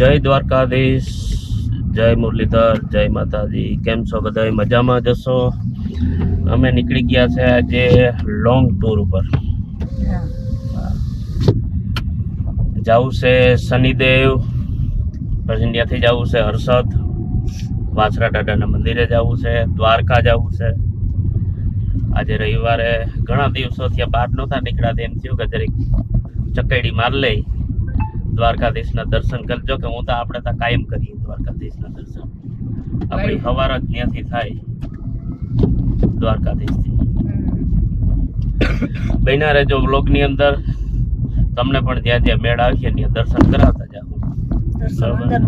જય દ્વારકાધીશ, જય મુરલીધર, જય માતાજી. કેમ છો બધા મજામાં જશો? અમે નીકળી ગયા છે આજે લોંગ ટૂર ઉપર. જવું છે શનિદેવ, પછી ત્યાંથી જવું છે હર્ષદ વાસરા દાદાના મંદિરે જવું છે, દ્વારકા જવું છે. આજે રવિવારે ઘણા દિવસો ત્યાં બહાર નહોતા નીકળ્યા તેમ થયું કે જરીક ચકેડી માર લઈ. દ્વારકાધીશના દર્શન કરજો કે હું તો આપણે તો કાયમ કરીએ દ્વારકાધીશના દર્શન. આપણી સવાર જ ત્યાંથી થાય દ્વારકાધીશથી. બન્યા રહેજો બ્લોગની અંદર. તમને પણ જ્યાં જ્યાં મેળ આવશે ત્યાં દર્શન કરાવતા જાઓ.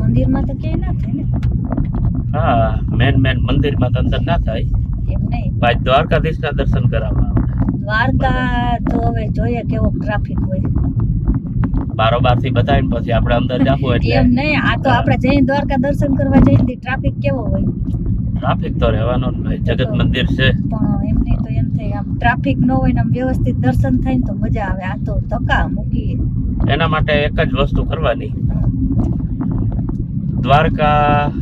મંદિરમાં તો ક્યાંય ના થાય ને? હા મેન મેન મંદિરમાં તો અંદર ના થાય. પાછ દ્વારકાધીશના દર્શન કરાવવા દ્વારકા તો હવે જોઈએ કેવો ટ્રાફિક હોય. બારોબારથી બતાવીને પછી આપણે અંદર જાવું એમ નહીં આ તો આપણે જૈન દ્વારકા દર્શન કરવા જઈએ તો ટ્રાફિક કેવો હોય? ટ્રાફિક તો રહેવાનો જગત મંદિર છે. પણ એમ નહીં તો એમ થાય આમ ટ્રાફિક ન હોય ને આમ વ્યવસ્થિત દર્શન થાય ને તો મજા આવે આ તો ધક્કા મૂકીએ એના માટે એક જ વસ્તુ કરવાની. દ્વારકા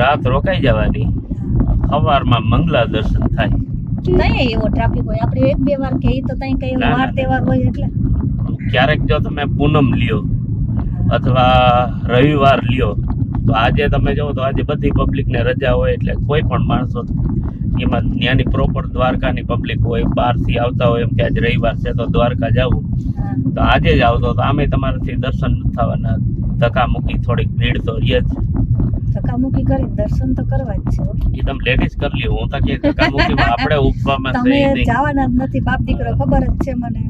રાત રોકાઈ જવાની. સવારમાં મંગલા દર્શન થાય. નહીં એવો ટ્રાફિક હોય. આપણે એક બે વાર કે તો ત્યાં કઈ વાર તહેવાર હોય એટલે. ક્યારેક જો તમે પૂનમ લ્યો અથવા રવિવાર લ્યો તો આજે તમે જો તો આજે બધી પબ્લિકને રજા હોય એટલે કોઈ પણ માણસો એમાં ત્યાંની પ્રોપર દ્વારકાની પબ્લિક હોય બહારથી આવતા હોય એમ કે આજે રવિવાર છે તો દ્વારકા જવું. તો આજે જ આવતો તો આમે તમારાથી દર્શન થવાના. ધકામુકી થોડીક ભીડ તો રહી જ. ધક્કા કરી દર્શન તો કરવા જ છે. એ તમે લેડીઝ કરી લ્યો હું તો કે ધકામુકી આપણે ઉપવામાં તમે જવાના જ નથી બાપ દીકરો ખબર જ છે મને.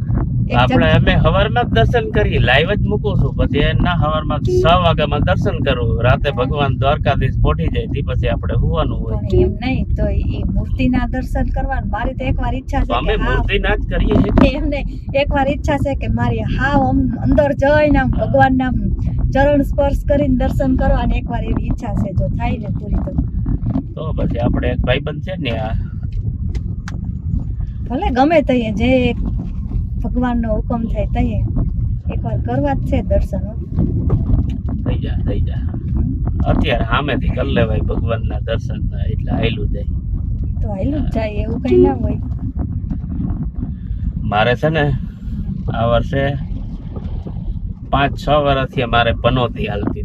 આપણે અમે હવારમાં દર્શન કરી લાઈવ જ મૂકું છું. પછી એના હવારમાં છ વાગ્યામાં દર્શન કરું. રાતે ભગવાન દ્વારકાધીશ પહોંચી જાય થી પછી આપણે હોવાનું હોય. એમ નહીં તો એ મૂર્તિના દર્શન કરવાનું. મારી તો એકવાર ઈચ્છા છે અમે મૂર્તિના જ કરીએ છીએ. એમ નહીં એકવાર ઈચ્છા છે કે મારી હાવ અંદર જઈને આમ ભગવાનના ચરણ સ્પર્શ કરીને દર્શન કરવાની એકવાર એવી ઈચ્છા છે જો થાય ને પૂરી તો. તો પછી આપણે એક ભાઈબંધ છે ને આ. ભલે ગમે તઈએ જે ભગવાનનો હુકમ થાય તઈએ. એકવાર કરવા જ છે દર્શન થઈ જા થઈ જા. અત્યારે સામેથી કરી લેવાય ભગવાનના દર્શન એટલે આયલું જાય. તો આયલું જ જાય એવું કઈ ના હોય. મારે છે ને આ વર્ષે પાંચ છ વર્ષથી મારે પનોતી હાલતી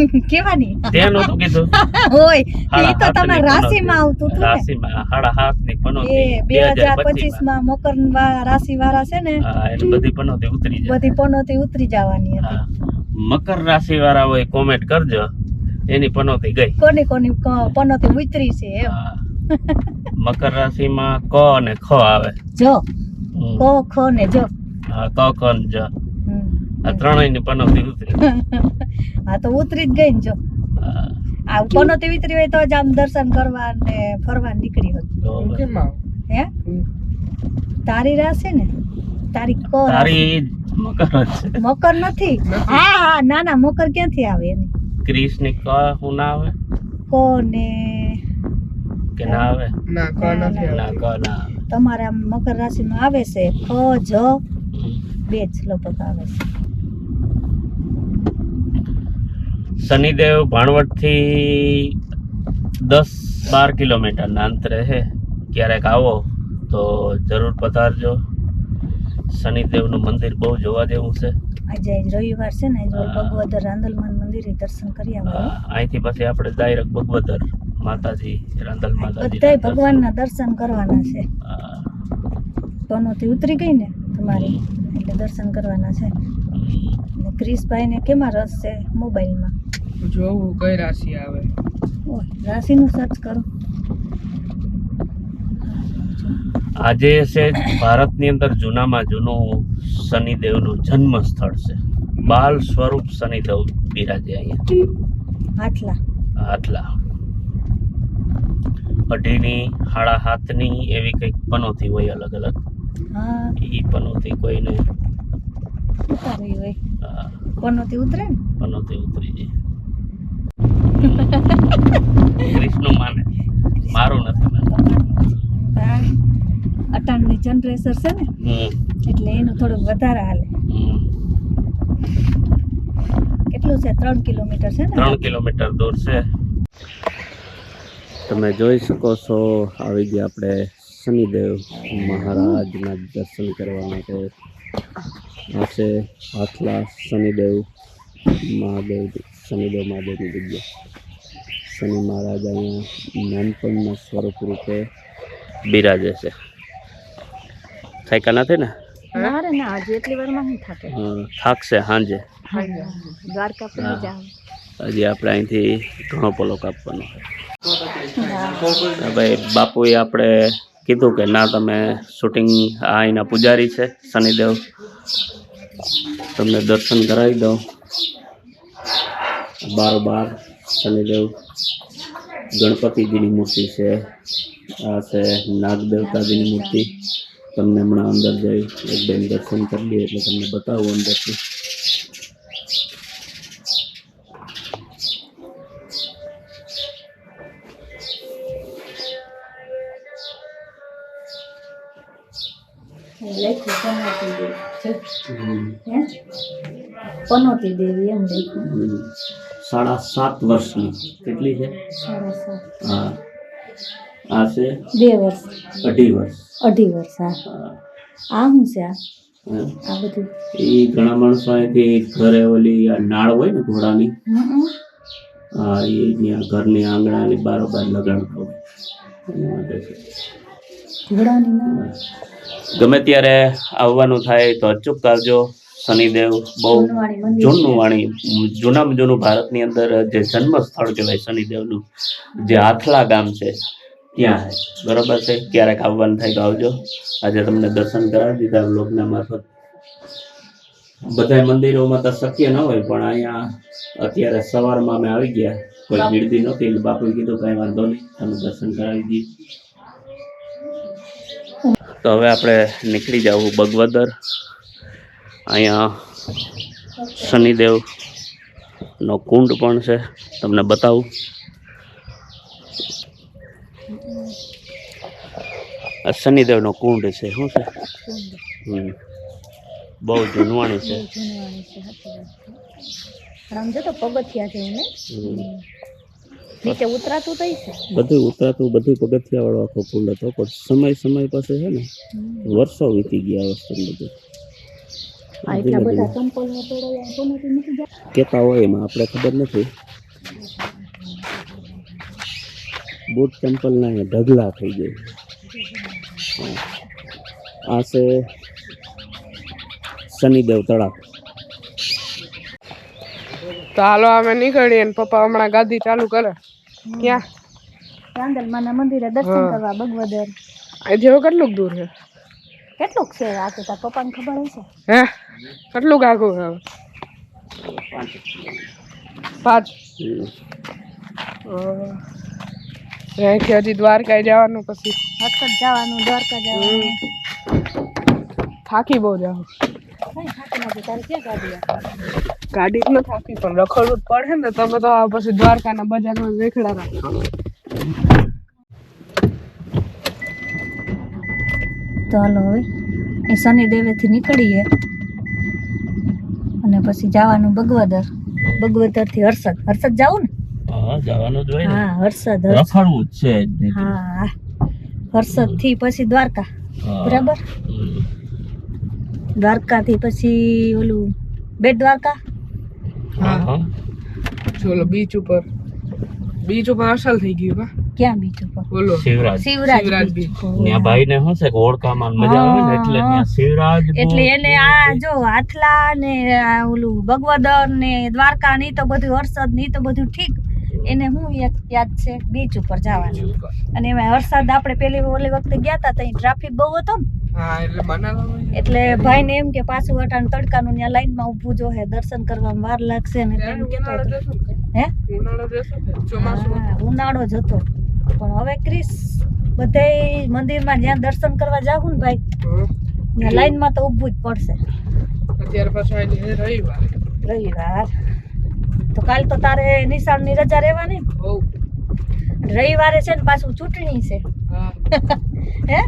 કેવાની? ધ્યાન નહોતું કીધું. હોય એ તો તમે રાશિમાં આવતું હતું રાશિમાં હાડા હાથની પનોતી બે હજાર પચીસમાં મકર રાશિ વાળા છે ને એટલે બધી પનોતી ઉતરી જાય. બધી પનોતી ઉતરી જવાની હતી. મકર રાશિ વાળા હોય કોમેન્ટ કરજો. એની પનોતી ગઈ. કોની કોની પનોતી ઉતરી છે એમ. મકર રાશિમાં ક અને ખ આવે. જો ક ખ ને જો. હા ક ક ને જ. આ ત્રણેયની પનોતી ઉતરી હા તો ઉતરી જ ગઈ ને જો. આ પનોતી ઉતરી હોય તો જ આમ દર્શન કરવા ને ફરવા નીકળી હતી કેમ હે? તારી રાશે ને? તારી કો તારી મકર છે. મકર નથી? હા હા ના ના મકર ક્યાંથી આવે એની? ક્રિસની ક હું ના આવે? કો ને કે ના આવે ના, ના. ના ક ના આવે. તમારા મકર રાશિમાં આવે છે. ખ જ. બે જ લગભગ આવે છે. શનિદેવ ભાણવટથી દસ બાર કિલોમીટરના અંતરે છે ક્યારેક આવો તો જરૂર પધારજો. શનિદેવનું મંદિર બહુ જોવા જેવું છે. આજે રવિવાર છે ને. ભગવદર રાંદલમાન મંદિરે દર્શન કરી આવ્યા અહીંથી પછી આપણે ડાયરેક્ટ ભગવદર માતાજી રાંદલ માતાજી ભગવાનના દર્શન કરવાના છે. હા. ઉતરી ગઈ ને તમારી એટલે દર્શન કરવાના છે. ક્રિશભાઈને કેમાં રસ છે મોબાઈલમાં? જોવું કઈ રાશિ આવે? રાશિનું સર્ચ કરો. આજે છે ભારતની અંદર જૂનામાં જૂનું શનિદેવનું જન્મ સ્થળ છે. બાલ સ્વરૂપ શનિદેવ બિરાજે અહીંયા. આટલા આટલા અઢીની હાડા હાથની એવી કંઈક પનોતી હોય અલગ અલગ. હા. એ પનોતી કોઈને? ઉતારી હોય. પનોતી ઉતરે ને? પનોતી ઉતરી જાય. કૃષ્ણ માને મારું નથી અટાણની જનરેશન છે ને એટલે એનું થોડુંક વધારે હાલે. કેટલું છે? ત્રણ કિલોમીટર છે ને? ત્રણ કિલોમીટર દૂર છે. તમે જોઈ શકો છો આવી ગયા આપણે શનિદેવ મહારાજના દર્શન કરવા માટે. આ છે શનિદેવ મહાદેવ શનિદેવ મહાદેવની જગ્યા. શનિ મહારાજ અહીંયા નાનપણના સ્વરૂપ રૂપે બિરાજે છે. થાક્યા નથી ને? થાકશે સાંજે હજી આપણે અહીંથી ઘણો પોલો કાપવાનો ભાઈ બાપુએ આપણે કીધું કે ના તમે શૂટિંગ આ અહીંના પૂજારી છે શનિદેવ. તમને દર્શન કરાવી દઉં. બારોબાર શનિદેવ ગણપતિજીની મૂર્તિ છે. આ છે નાગ દેવતાજીની મૂર્તિ. તમને હમણાં અંદર જઈ એકદમ દર્શન કરી લઈએ એટલે તમને બતાવું અંદરથી. પનોતી દેવી એમ લખ્યું. સાડા સાત વર્ષની કેટલી છે? હા. આ છે? બે વર્ષ. અઢી વર્ષ. અઢી વર્ષ હા. આ શું છે આ? બધું. એ ઘણા માણસો અહીંથી ઘરે ઓલી નાળ હોય ને ઘોડાની? હા એ ત્યાં ઘરની આંગણાની બારોબાર લગાડતા હોય ઘોડાની ગમે ત્યારે આવવાનું થાય તો અચૂક આવજો શનિદેવ બહુ જૂનું વાણી જૂનામાં જૂનું ભારતની અંદર જે જન્મ સ્થળ કહેવાય શનિદેવનું જે આથલા ગામ છે ત્યાં બરોબર છે? ક્યારેક આવવાનું થાય તો આવજો. આજે તમને દર્શન કરાવી દીધા લોકના મારફત. બધા મંદિરોમાં તો શક્ય ન હોય પણ અહીંયા અત્યારે સવારમાં અમે આવી ગયા. કોઈ ગીરદી નહોતી એટલે બાપુએ કીધું કાંઈ વાંધો નહીં તમે દર્શન કરાવી દીધું તો હવે આપણે નીકળી જવું બગવદર. અહીંયા શનિદેવ નો કુંડ પણ છે. તમને બતાવું. આ શનિદેવનો કુંડ છે. શું છે? હમ. બહુ જૂનવાણી છે. બધું ઉતરાતું બધું પગથિયા વાળો આખો કુંડ હતો. પણ સમય સમય પાસે છે ને વર્ષો વીતી ગયા વસ્તુ બધું. એટલા બધા કોનેથી મૂકી જાય કહેતા હોય એમાં આપણે ખબર નથી. બૂટ ચંપલના અહીંયા ઢગલા થઈ જાય. આ છે શનિદેવ તળાવ તો હાલો અમે નીકળીએ ને પપ્પા હમણાં ગાદી ચાલુ કરે. ક્યાં? ચાંદલમાના મંદિરે દર્શન કરવા ભગવદર જેવું કેટલું કેટલુંક દૂર છે? કેટલુંક છે? આ તો તાર પપ્પાને ખબર હશે. હે? કેટલુંક આઘું છે? હવે પાંચ. અહીંથી હજી દ્વારકા જવાનું પછી. હટકટ જવાનું દ્વારકા જવાનું. થાકી બહુ જાવ ગાડી ન થાકી પણ રખડવું જ પડે ને તમે તો પછી દ્વારકાના બજારમાં વેખડા રાખો તો હાલો હવે એ શનિદેવેથી નીકળીએ. અને પછી જવાનું બગવદર. થી હર્ષદ. હર્ષદ જાવું ને? હા જવાનું જ હોય હા હર્ષદ હર્ષદ. રખડવું જ છે હા હર્ષદથી પછી દ્વારકા. બરાબર? દ્વારકા થી પછી ઓલું બેટ દ્વારકા? હા. હા. ચોલો બીચ ઉપર. બીચ ઉપર અસલ થઈ ગયું કા ક્યાં બીચ બોલો. શિવરાજ. શિવરાજ. ત્યાં ભાઈ ને શું છે કે ઓળખામાં મજા આવે ને એટલે ત્યાં શિવરાજ એટલે એને આ જો આથલા ને આ ઓલું ભગવદર ને દ્વારકા ની તો બધું હર્ષદની તો બધું ઠીક. એને હું એક યાદ છે બીચ ઉપર જવાનું. અને એમાં હર્ષદ આપણે પેલી ઓલી વખતે ગયા હતા ત્યાં ટ્રાફિક બહુ હતો ને. એટલે ભાઈ ને. એમ કે પાછું વટાણ તડકાનું ત્યાં લાઈનમાં ઊભું જો હે દર્શન કરવામાં વાર લાગશે ને એમ હતો. હે? ઉનાળો જશો પણ હવે ક્રિસ બધે મંદિરમાં જ્યાં દર્શન કરવા જાવું ને ભાઈ લાઈનમાં તો ઊભું જ પડશે. અત્યારે પાછું રવિવાર. રવિવાર. તો કાલ તો તારે નિશાળની રજા રહેવાની? રવિવારે છે ને પાછું ચૂંટણી છે. હે.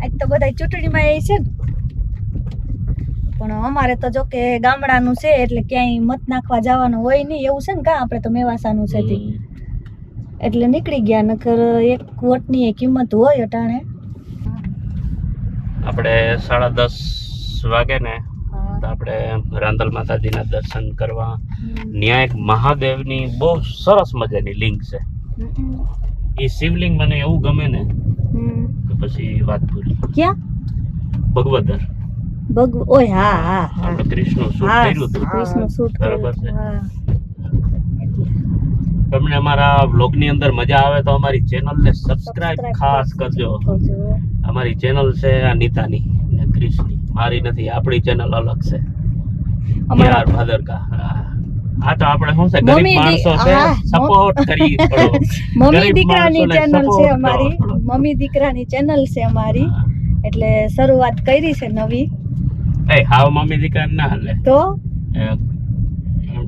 આજ તો બધા ચૂંટણીમાં એ છે ને. પણ અમારે તો જો કે ગામડાનું છે એટલે ક્યાંય મત નાખવા જવાનું હોય નહીં. એવું છે ને કા? આપણે તો મેવાસાનું છે એટલે નીકળી ગયા નકર એક વોટની એ કિંમત હોય અટાણે. આપણે સાડા દસ વાગે ને આપણે રાંદલ માતાજીના દર્શન કરવા. ત્યાં એક મહાદેવની બહુ સરસ મજાની લિંક છે. એ શિવલિંગ મને એવું ગમે ને. કે પછી વાત ભૂલી. ક્યાં? ભગવદર. ભગવ ઓય હા હા હા. આપણે કૃષ્ણ શૂટ કર્યું હતું. કૃષ્ણ શૂટ બરાબર છે. તમને અમારા વ્લોગની અંદર મજા આવે તો અમારી ચેનલને સબસ્ક્રાઇબ ખાસ કરજો. અમારી ચેનલ છે આ નીતાની ને ક્રિશની. મારી નથી આપણી ચેનલ અલગ છે. અમારા- ભાદરકા. હા. આ તો આપણે શું છે ગરીબ માણસો છે સપોર્ટ કરી થોડો. મમ્મી દીકરાની ચેનલ છે અમારી. મમ્મી દીકરાની ચેનલ છે અમારી. એટલે શરૂઆત કરી છે નવી. એ હાવ મમ્મી દીકરા ના હાલે. તો?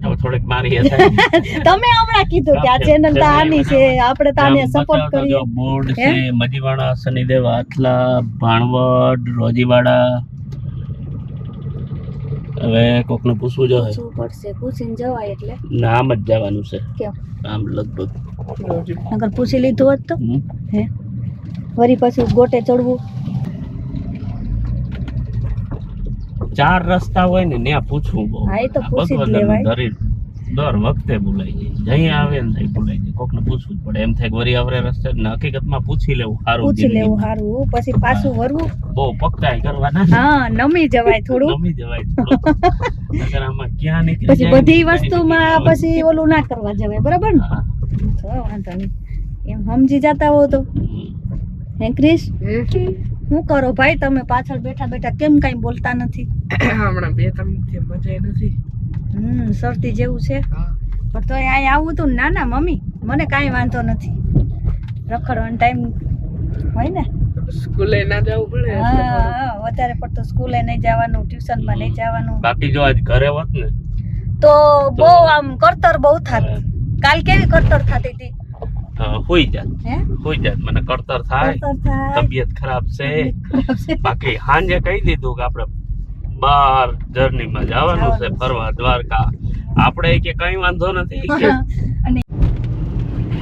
થોડીક મારી તમે હમણાં કીધું કે આ ચેનલ તો આની છે આપણે તો આને સપોર્ટ કરીએ બોર્ડ છે મજીવાડા શનિદેવ આટલા ભાણવડ રોજીવાડા. હવે કોકને પૂછવું જો પૂછવું પડશે. પૂછીને જવાય એટલે. નામ જ જવાનું છે. કેમ? આમ લગભગ. નકર પૂછી લીધું હોત તો. હે? વરી પાછું ગોટે ચડવું. ચાર રસ્તા હોય ને ત્યાં પૂછવું બહુ. ધરી દર વખતે ભૂલાઈ જાય જઈ આવે ને તઈ ભૂલાઈ જાય કોકને પૂછવું જ પડે. એમ થાય વરી આવરે રસ્તે ને હકીકતમાં પૂછી લેવું સારું પૂછી લેવું સારું. પછી પાછું વરવું? બહુ પકડાઈ કરવાના હા નમી જવાય થોડું. નમી જવાય થોડું નકર આમાં ક્યાં નીકળી પછી બધી વસ્તુમાં પછી ઓલું ના કરવા જવાય. બરાબર ને? વાંધો નહીં. એમ સમજી જતા હો તો. હે ક્રિશ? શું કરો ભાઈ તમે પાછળ બેઠા બેઠા કેમ કઈ બોલતા નથી? હમણાં બે ત્રણથી મજા નથી. હમ શરતી જેવું છે. પણ તો અહીંયા આવું તું ના ના મમ્મી મને કાંઈ વાંધો નથી. રખડવાનો ટાઈમ હોય ને? સ્કૂલે ના જવું પડે હા હા, વધારે પડતું સ્કૂલે નહીં જવાનું ટ્યુશનમાં નહીં જવાનું. બાકી જો આજ ઘરે હોત ને તો બહુ આમ કરતર બહુ થાત. કાલ કેવી કરતર થતી હતી તો? હુઈ જાત. હે? જાત. મને કડતર થાય. કરતર થાય. તબિયત ખરાબ છે. બાકી સાંજે કહી દીધું કે આપણે બાર જર્નીમાં જવાનું છે ફરવા દ્વારકા. આપણે કે કઈ વાંધો નથી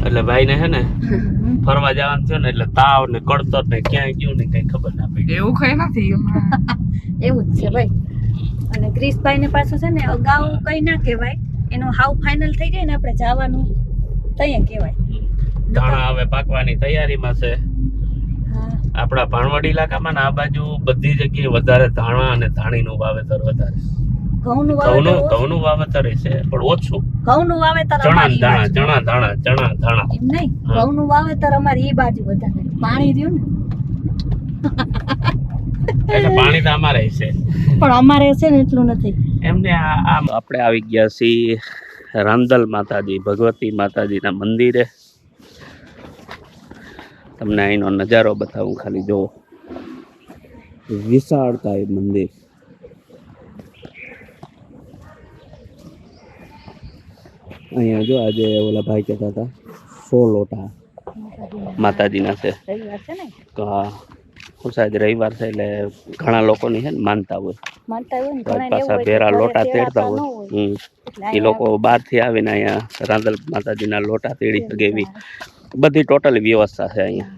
એટલે ભાઈ ને હે ને ફરવા જવાનું થયું ને એટલે તાવ ને કડતર ને ક્યાંય ગયું ને કઈ ખબર ના પડી. એવું કઈ નથી એવું જ છે ભાઈ. અને ક્રિશભાઈ ને પાછું છે ને અગાઉ કઈ ના કહેવાય. એનું હાવ ફાઇનલ થઈ જાય ને આપણે જવાનું. તઈએ કહેવાય. ધાણા હવે પાકવાની તૈયારીમાં છે. આપણા ભાણવડ ઇલાકામાં ને આ બાજુ બધી જગ્યાએ વધારે ધાણા અને ધાણીનું વાવેતર વધારે. ઘઉંનું ઘઉંનું વાવેતર છે પણ ઓછું. ઘઉંનું વાવેતર ચણા અમારી ચણા ધાણા ચણા ધાણા. એમ નહીં. ઘઉંનું વાવેતર અમારી ઈ બાજુ વધારે. પાણી રહ્યું ને? એટલે પાણી તો અમારે છે. પણ અમારે છે ને એટલું નથી. એમને આ આપણે આવી ગયા છીએ રાંદલ માતાજી ભગવતી માતાજીના મંદિરે. તમને અહીંનો નજારો બતાવું ખાલી જુઓ. એ મંદિર. અહીંયા જો આજે ઓલા ભાઈ કહેતા હતા સો લોટા. માતાજીના છે. હા. શું સાહેબ રવિવાર છે એટલે ઘણા લોકોની છે ને માનતા હોય. પાછા ભેરા લોટા તેડતા હોય. એ લોકો લોકો બહારથી આવીને અહીંયા રાંદલ માતાજીના લોટા તેડી શકે એવી હા, બધી ટોટલી વ્યવસ્થા છે અહીંયા.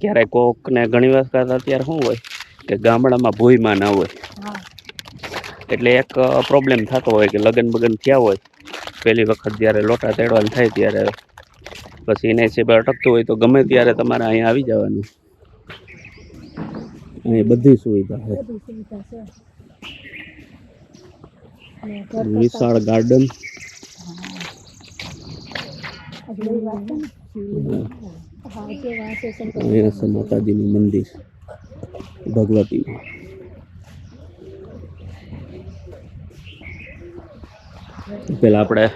ક્યારેક કોકને ઘણી વખત અત્યારે શું હોય કે ગામડામાં ભૂયમાં ના હોય. એટલે એક પ્રોબ્લેમ થતો હોય કે લગ્ન બગન થયા હોય પહેલી વખત જ્યારે લોટા તેડવાનું થાય ત્યારે પછી એને હિસાબે અટકતું હોય તો ગમે ત્યારે તમારે અહીંયા આવી જવાનું. અહીં બધી સુવિધા છે. વિશાળ ગાર્ડન છે માતાજીનું મંદિર, ભગવતીનું. પેલા આપણે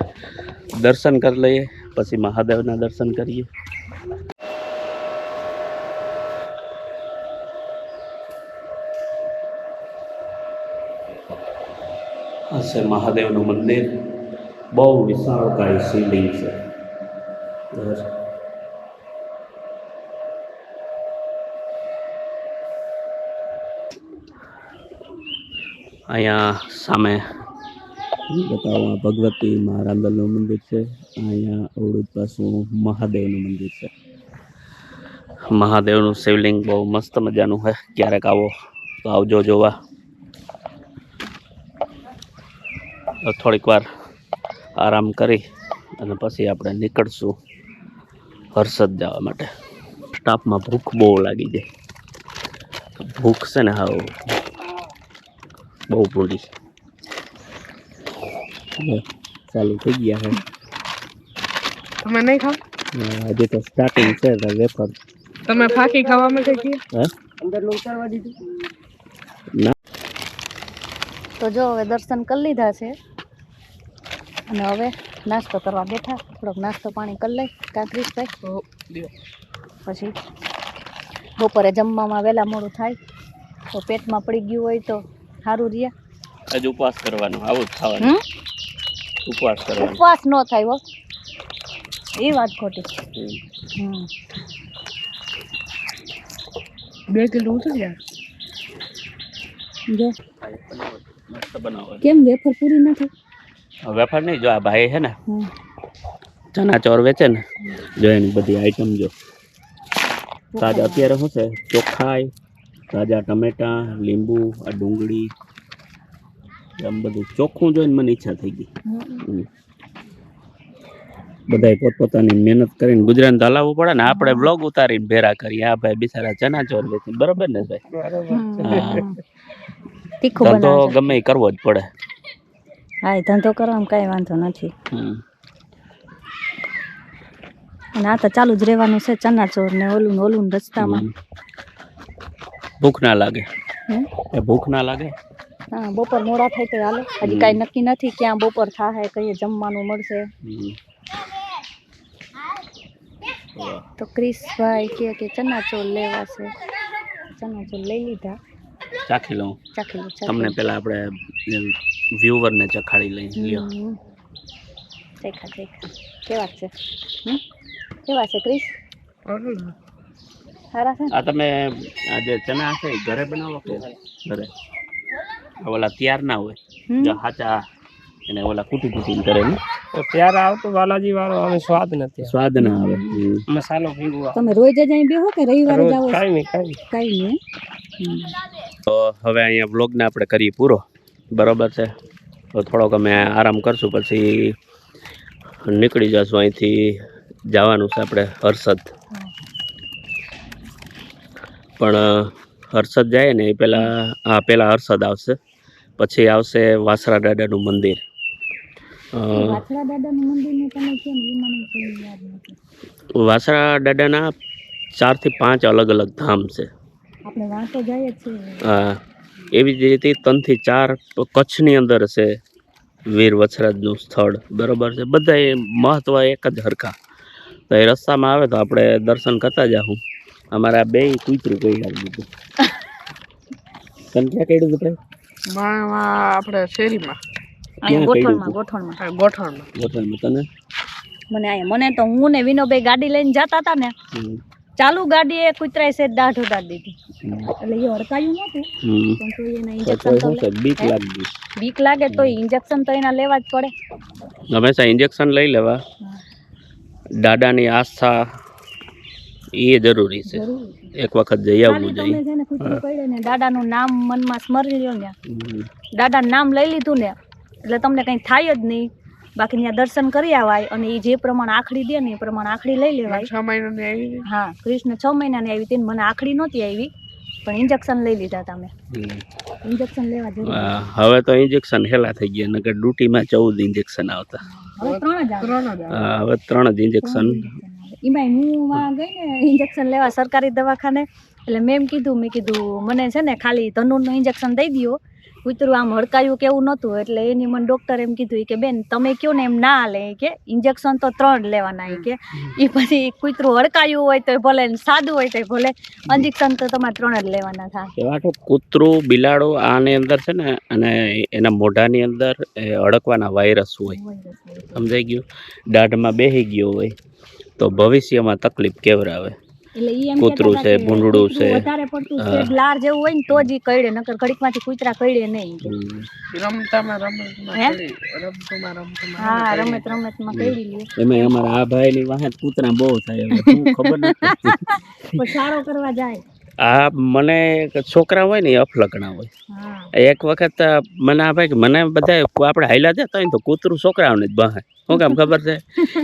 દર્શન કરી લઈએ, પછી મહાદેવના દર્શન કરીએ. આ મહાદેવનું મંદિર. બહુ વિશાળકાય શિવલિંગ છે. અહીંયા સામે. બતાવવા આ ભગવતી મહારાંદલનું મંદિર છે. અહીંયા અવળું પાછું મહાદેવનું મંદિર છે. મહાદેવનું શિવલિંગ બહુ મસ્ત મજાનું છે ક્યારેક આવો તો આવજો જોવા. થોડીક વાર આરામ કરી અને પછી આપણે નીકળશું હર્ષદ જવા માટે. સ્ટાફમાં ભૂખ બહુ લાગી જાય ભૂખ છે ને હાવ. બહુ પૂરી હવે ચાલુ થઈ ગયા હે. તમે નહીં ખાવ? આજે તો સ્ટાર્ટિંગ છે તો વેફર. તમે ફાકી ખાવા માટે કીએ હે? ના. તો જો હવે દર્શન કરી લીધા છે. અને હવે નાસ્તો કરવા બેઠા. થોડોક નાસ્તો પાણી કરી લઈ કાંકરીશભાઈ. પછી બપોરે જમવામાં વહેલા મોડું થાય. તો પેટમાં પડી ગયું હોય તો સારું રહે આજ ઉપવાસ કરવાનો આવું જ ખાવાનું. હમ? ઉપવાસ કરવાનો. ઉપવાસ ન થાય હો. એ વાત ખોટી. હમ. હમ. બે કિલો ઉતરી જાય જો. મસ્ત બનાવો. કેમ વેફર પૂરી નથી? વેફર નહીં જો આ ભાઈ છે ને હમ. ચણા ચોર વેચે ને જો એની બધી આઈટમ જો. તાજા અત્યારે શું છે? ચોખાઈ તાજા ટમેટા લીંબુ આ ડુંગળી આમ બધું ચોખ્ખું જોઈને મને ઈચ્છા થઈ ગઈ. બધા પોતપોતાની મહેનત કરીને ગુજરાત હલાવવું પડે ને આપણે બ્લોગ ઉતારીને ભેરા કરીએ. આ ભાઈ બિચારા ચના ચોર વેચી બરોબર ને ભાઈ? તીખું ધંધો ગમે એ કરવો જ પડે. હા એ ધંધો કરવામાં કાંઈ વાંધો નથી. અને આ તો ચાલુ જ રહેવાનું છે ચનાચોર ને ઓલું ને ઓલું ને રસ્તામાં. ભૂખ ના લાગે. હમ? એ ભૂખ ના લાગે? હા બપોર મોડા થાય તો હાલે. હજી કાંઈ નક્કી નથી ક્યાં બપોર થાય કઈ જમવાનું મળશે. તો ક્રિશભાઈ કે કે ચનાચોર લેવા છે ચનાચોર લઈ લીધા. ચાખી લઉં. ચાખી લઉં તમને પહેલા આપણે વ્યુવર ને ચખાડી લઈ. લ્યો. દેખા દેખા. કેવા છે? કેવા છે ક્રિશ સારા છે? આ તમે જે ચના છે ઘરે બનાવો કે ઘરે? ઓલા તૈયાર ના હોય. જો હાચા એને ઓલા કુટી કુટી કરે ને. તો ત્યારે આવતો બાલાજી વાળો હવે સ્વાદ નથી સ્વાદ ના આવે. હમ. મસાલો ભેગો તમે રોજ જ અહીં બેહો કે રવિવારે જાઓ કાઈ નહીં કાઈ કાઈ નહીં તો હવે અહીંયા વ્લોગને આપણે કરીએ પૂરો. બરોબર છે? તો થોડોક અમે આરામ કરશું પછી નીકળી જશું અહીંથી. જવાનું છે આપણે હર્ષદ. પણ હર્ષદ જાય ને એ પહેલાં આ પહેલાં હર્ષદ આવશે. પછી આવશે વાસરા દાદાનું મંદિર. વાસરા દાદાના ચારથી પાંચ અલગ અલગ ધામ છે. હા એવી જ રીતે ત્રણથી ચાર કચ્છની અંદર છે વીર વછરાજનું સ્થળ. બરોબર છે. બધા મહત્વ એક જ હરખા. તો એ રસ્તામાં આવે તો આપણે દર્શન કરતા જાઉં અમારા બે કૂતરું હાલ દીધું તને ક્યાં કહ્યું ભાઈ? આપણે શેરીમાં. ગોઠણમાં ગોઠણમાં ગોઠણમાં તને? મને મને તો હું ને વિનોભાઈ ગાડી લઈને જતા હતા ને ચાલુ ગાડી એ કૂતરાએ છે દાઢ ઉડાડી દીધી. એટલે એ હડકાયું નહોતું. પણ તો એના ઇન્જેક્શન તો તો શું છે? બીક લાગી બીક લાગે તો ઇન્જેક્શન તો એના લેવા જ પડે. હંમેશા ઇન્જેક્શન લઈ લેવા. દાદાની આસ્થા એ જરૂરી છે. એક વખત જઈ આવવું જોઈએ. દાદાનું નામ મનમાં સ્મરી લ્યો ને. દાદાનું નામ લઈ લીધું ને એટલે તમને કંઈ થાય જ નહીં. બાકી ત્યાં દર્શન કરી આવાય અને એ જે પ્રમાણે આખડી દે ને એ પ્રમાણે આખડી લઈ લેવાય. છ મહિનાની આવી હા કૃષ્ણ છ મહિનાની આવી હતી મને આખડી નહોતી આવી પણ ઇન્જેક્શન લઈ લીધા તમે. ઇન્જેક્શન લેવા જરૂર. હવે તો ઇન્જેક્શન હેલા થઈ ગયા નકર ડ્યુટીમાં ચૌદ ઇન્જેક્શન આવતા. હવે ત્રણ જ હવે ત્રણ જ ઇન્જેક્શન એમાંય હું માં ગઈ ને ઇન્જેક્શન લેવા સરકારી દવાખાને એટલે મેં એમ કીધું મેં કીધું મને છે ને ખાલી ધનુરનું ઇન્જેક્શન દઈ દ્યો. કૂતરું આમ હડકાયું કેવું નહોતું એટલે એની મને ડૉક્ટર એમ કીધું કે બેન તમે કયો ને એમ ના હાલે કે ઇન્જેક્શન તો ત્રણ લેવાના કે. એ પછી કૂતરું હડકાયું હોય તો ભલે સાદું હોય તો ભલે ઇન્જેક્શન તો તમારે ત્રણ જ લેવાના થાય એવા તો કૂતરું બિલાડો આની અંદર છે ને અને એના મોઢાની અંદર એ અડકવાના વાયરસ હોય. સમજાઈ ગયું? દાઢમાં બેસી ગયો હોય. તો ભવિષ્યમાં તકલીફ કેવરાવે એટલે કૂતરું છે, ભૂંડડું છે. વધારે પડતું શેડ લાર જેવું હોય ને તો જ ઈ કઈડે નકર ઘડીકમાંથી કૂતરા કઈડે નહીં. રમતામાં રમતમાં હે? રમત રમતમાં કઈડી લે એમાં અમારા આ ભાઈ ની વાહે કૂતરા બહુ થાય ખબર નથી. પણ સારો કરવા જાય. આ મને છોકરા હોય ને એ અફલકણા હોય. એક વખત મને આ ભાઈ કે મને બધા આપણે હાઈલા જતા હોય ને તો કૂતરું છોકરાઓને જ બહાર. શું કામ ખબર છે?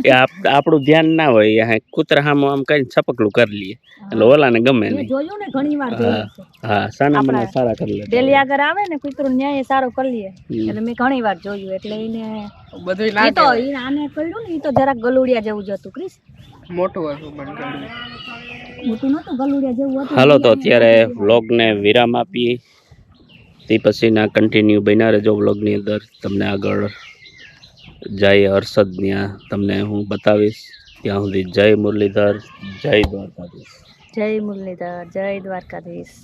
એ આપણું ધ્યાન ના હોય એ કૂતરા સામે આમ કઈ છપકલું કરી લઈએ એટલે ઓલાને ગમે નહીં. જોયું ને ઘણી વાર હા સાના મને સારા કરી ડેલી લે આગળ આવે ને કૂતરું ન્યાય સારો કરી લે. એટલે મેં ઘણી વાર જોયું એટલે એને બધું ના તો. આને કર્યું ને એ તો જરાક ગલુડિયા જેવું જ હતું ક્રિસ મોટું હતું પણ કર્યું. મોટું નતું ગલુડિયા જેવું હતું. હાલો તો અત્યારે વ્લોગને વિરામ આપીએ. તે પછીના કન્ટિન્યુ બન્યા રહેજો વ્લોગની અંદર. તમને આગળ જય હર્ષદ ત્યાં તમને હું બતાવીશ. ત્યાં સુધી જય મુરલીધર જય દ્વારકાધીશ. જય મુરલીધર જય દ્વારકાધીશ.